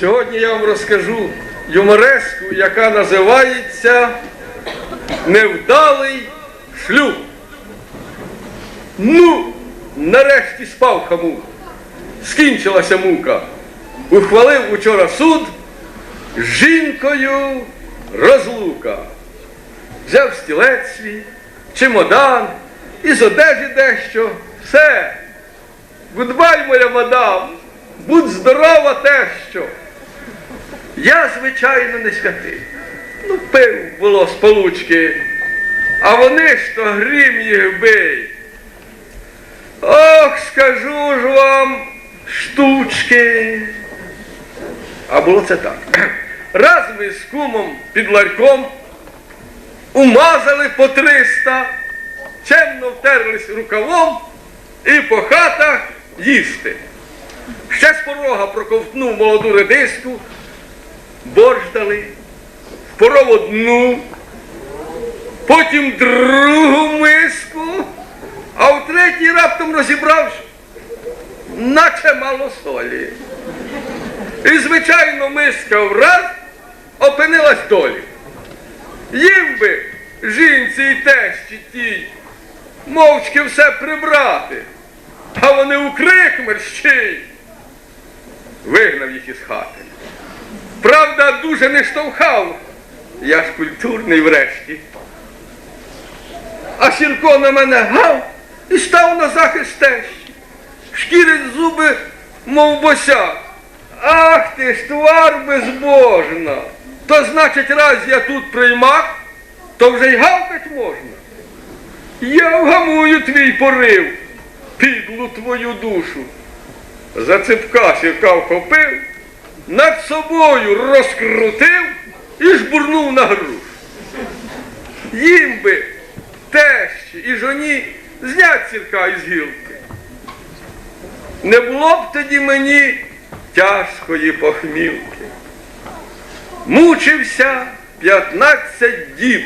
Сьогодні я вам розкажу юмореску, яка називається Невдалий шлюб. Ну, нарешті спав хамут. Скінчилася мука. Ухвалив учора суд з жінкою розлука. Взяв стілець свій, чемодан, із одежі дещо. Все. Гудбай, моя мадам, будь здорова тещо. Я, звичайно, не святий. Ну, пив було з получки, а вони ж то грім їх бий. Ох, скажу ж вам штучки. А було це так. Раз ми з кумом під ларьком умазали по триста, чемно втерлись рукавом і по хатах їсти. Ще з порога проковтнув молоду редиску, борщ дали, впоров одну, потім другу миску, а в третій раптом розібравши, наче мало солі. І, звичайно, миска враз опинилась долі. Їм би жінці і тещі тій мовчки все прибрати, а вони у крик мерщій. Вигнав їх із хати. Правда, дуже не штовхав. Я ж культурний врешті. А Сірко на мене гав і став на захист тещі. Шкірить зуби, мов босяк. Ах ти ж твар безбожна. То значить, раз я тут приймак, то вже й гавкать можна. Я вгамую твій порив, підлу твою душу. За ципка сірка вхопив, над собою розкрутив і жбурнув на груш. Їм би тещі і жоні знять сірка із гілки. Не було б тоді мені тяжкої похмілки. Мучився 15 діб.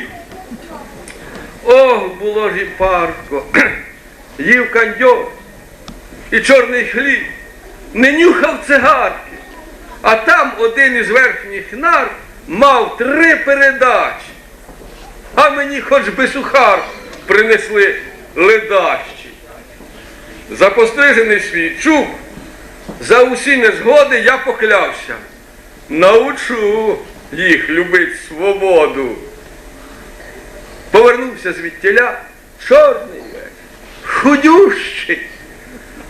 Ох, було ж і парко, їв кандьор і чорний хліб, не нюхав цигарки, а там один із верхніх нар мав три передачі. А мені хоч би сухар принесли ледащі. За пострижений свій чуб, за усі незгоди я поклявся. Научу їх любить свободу. Повернувся звідтіля чорний худющий.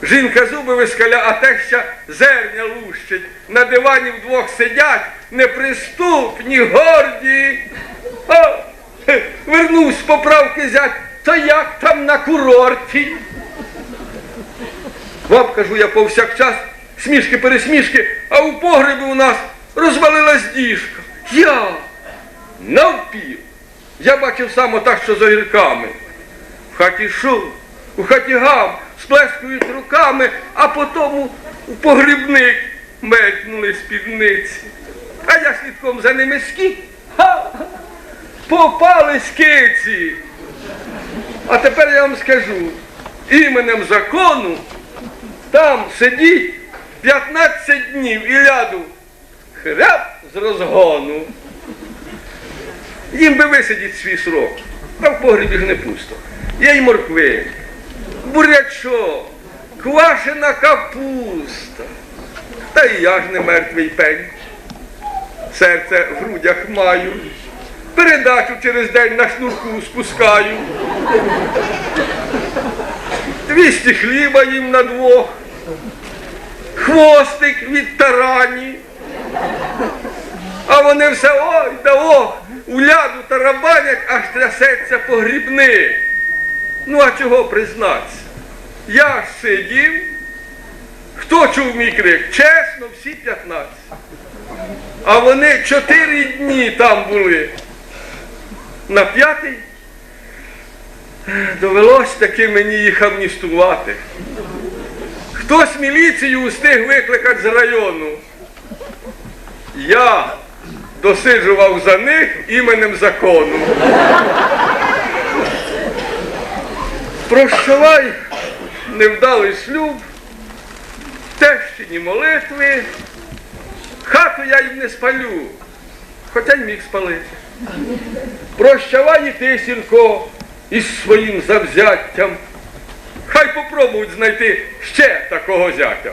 Жінка зуби вискаля, а теща зерня лущить. На дивані вдвох сидять, неприступні, горді. Хе, вернусь з поправки зять, то як там на курорті? Вам кажу я повсякчас, смішки пересмішки, а у погребі у нас розвалилась діжка. Я навпів. Я бачив сам отак, що з огірками. В хаті шум, у хаті гам, сплескують руками, а потім у погрібник мелькнули спідниці. А я слідком за ними скік. Ха! Попали скиці. А тепер я вам скажу, іменем закону там сидіть 15 днів і ляду хряп з розгону. Їм би висидіть свій срок, а в погребі ж не пусто. Є й моркви, бурячок, квашена капуста. Та і я ж не мертвий пень. Серце в грудях маю. Передачу через день на шнурку спускаю. Двісті хліба їм на двох. Хвостик від тарані. А вони все ой да ох, у ляду тарабанять, аж трясеться погрібник. Ну а чого признатися? Я сидів. Хто чув мій крик? Чесно, всі 15. А вони чотири дні там були. На п'ятий довелось таки мені їх амністувати. Хтось міліцію встиг викликати з району. Я досиджував за них іменем закону. Прощавай, невдалий шлюб, тещині молитви, Хату я їм не спалю, хоча й міг спалити. Прощавай і ти, сінко, із своїм завзяттям. Хай попробують знайти ще такого зятя.